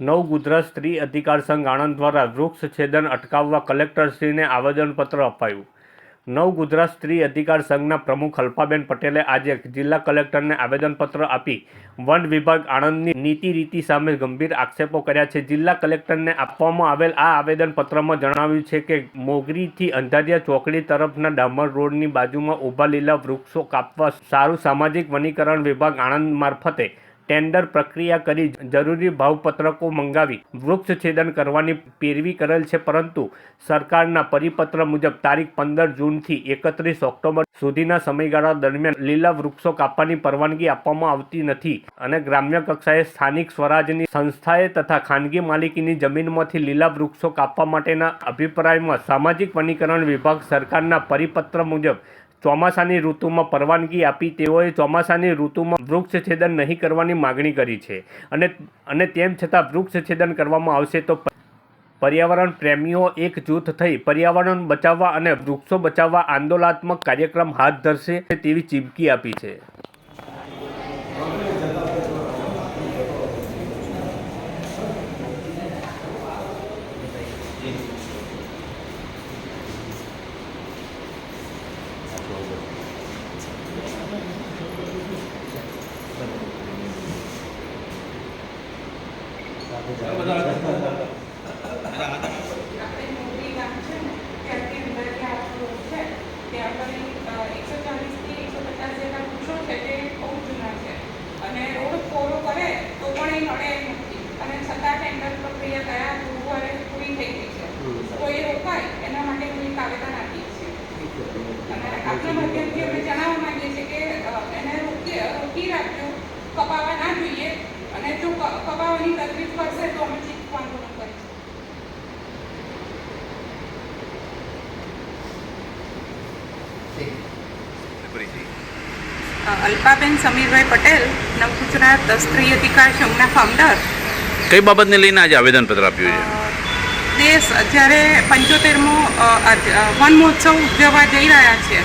નવ ગુજરાત સ્ત્રી અધિકાર સંઘ આણંદ દ્વારા વૃક્ષ છેદન અટકાવવા કલેક્ટરશ્રીને આવેદનપત્ર અપાયું. નવ ગુજરાત સ્ત્રી અધિકાર સંઘના પ્રમુખ અલ્પાબેન પટેલે આજે જિલ્લા કલેક્ટરને આવેદનપત્ર આપી વન વિભાગ આણંદની નીતિ રીતિ સામે ગંભીર આક્ષેપો કર્યા છે. જિલ્લા કલેક્ટરને આપવામાં આવેલ આ આવેદનપત્રમાં જણાવ્યું છે કે, મોગરીથી અંધારિયા ચોકડી તરફના ડામર રોડની બાજુમાં ઊભા લીલા વૃક્ષો કાપવા સારું સામાજિક વનીકરણ વિભાગ આણંદ મારફતે ટેન્ડર પ્રક્રિયા કરી જરૂરી ભાવપત્રકો મંગાવી વૃક્ષ છેદન કરવાની પેરવી કરેલ છે, પરંતુ સરકારના પરિપત્ર મુજબ તારીખ પંદર જૂનથી એકત્રીસ ઓક્ટોબર સુધીના સમયગાળા દરમિયાન લીલા વૃક્ષો કાપવાની પરવાનગી આપવામાં આવતી નથી અને ગ્રામ્ય કક્ષાએ સ્થાનિક સ્વરાજની સંસ્થાએ તથા ખાનગી માલિકીની જમીનમાંથી લીલા વૃક્ષો કાપવા માટેના અભિપ્રાયમાં સામાજિક વનીકરણ વિભાગ સરકારના પરિપત્ર મુજબ ચોમાસાની ઋતુમાં પરવાનગી આપી તેઓએ ચોમાસાની ઋતુમાં વૃક્ષ છેદન નહીં કરવાની માગણી કરી છે. અને અને તેમ છતાં વૃક્ષ છેદન કરવામાં આવશે તો પર્યાવરણ પ્રેમીઓ એક જૂથ થઈ પર્યાવરણ બચાવવા અને વૃક્ષો બચાવવા આંદોલનાત્મક કાર્યક્રમ હાથ ધરશે તેવી ચીમકી આપી છે આપણે મોટી ગામ છે ને ત્યાંથી અંદરથી આપણું રોડ છે ત્યાં આગળ એકસો ચાલીસથી એકસો પચાસ જેટલા વૃક્ષો છે તે બહુ જૂના છે અને રોડ પહોળો કરે તો પણ એ નડે એમ નથી અને છતાં ટેન્ડર પ્રક્રિયા ગયા ગુરુવારે પૂરી થઈ ગઈ છે તો એ રોકાય એના માટે હું એક આવેદન છીએ. અને આપના માધ્યમથી અમે જણાવવા માંગીએ છીએ કે અ, એને રોકી રોકી રાખજો કપાવા ના જોઈએ અને જો ક- કપાવાની તકલીફ કરશે તો અમે ચીક આંદોલન કરીશું અલ્પાબેન સમીરભાઈ પટેલ નવગુજરાત સ્ત્રી અધિકાર સંઘના ફાઉન્ડર કઈ બાબતને લઈને આજે આવેદનપત્ર આપ્યું છે દેશ જ્યારે પંચોતેરમો વન મહોત્સવ ઉજવવા જઈ રહ્યા છે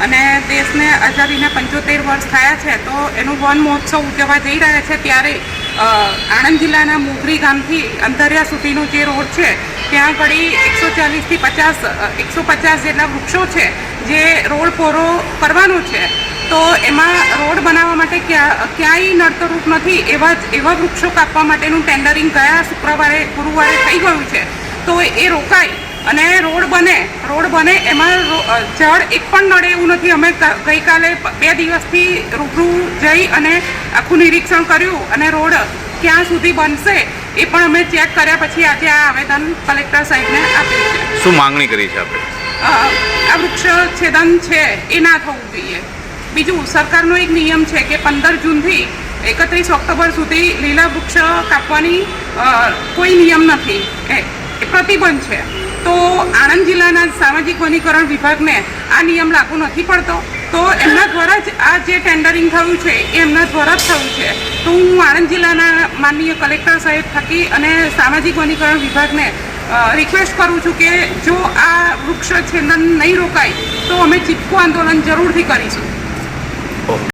અને દેશને આઝાદીના પંચોતેર વર્ષ થયા છે તો એનું વન મહોત્સવ ઉજવવા જઈ રહ્યા છે ત્યારે આણંદ જિલ્લાના મોગરી ગામથી અંતરિયા સુધીનો જે રોડ છે, ત્યાં આગળ એકસો ચાલીસથી પચાસ એકસો પચાસ જેટલા વૃક્ષો છે, જે રોડ પોરો કરવાનો છે. તો એમાં રોડ બનાવવા માટે ક્યાં, ક્યાંય નડતરૂપ નથી, એવા એવા વૃક્ષો કાપવા માટેનું ટેન્ડરિંગ ગયા શુક્રવારે, ગુરુવારે થઈ ગયું છે. તો એ રોકાય. અને રોડ બને રોડ બને એમાં અ, એક પણ નડે એવું નથી. અમે ગઈકાલે બે દિવસથી રૂબરૂ જઈ અને આખું નિરીક્ષણ કર્યું અને રોડ ક્યાં સુધી બનશે એ પણ અમે ચેક કર્યા પછી આજે આ આવેદન કલેક્ટર સાહેબને આપ્યું છે. શું માંગણી કરી છે આપણે? આ વૃક્ષ છેદન છે એ ના થવું જોઈએ. બીજું સરકારનો એક નિયમ છે કે પંદર જૂનથી એકત્રીસ ઓક્ટોબર સુધી લીલા વૃક્ષ કાપવાની કોઈ નિયમ નથી. એ પ્રતિબંધ છે. તો આણંદ જિલ્લાના સામાજિક વનીકરણ વિભાગને આ નિયમ લાગુ નથી પડતો. તો એમના દ્વારા જ આ જે ટેન્ડરિંગ થયું છે, એ એમના દ્વારા જ થયું છે. તો હું આણંદ જિલ્લાના માનનીય કલેક્ટર સાહેબ થકી અને સામાજિક વનીકરણ વિભાગને રિક્વેસ્ટ કરું છું કે જો આ વૃક્ષ છેદન નહીં રોકાય, તો અમે ચીપકું આંદોલન જરૂરથી કરીશું.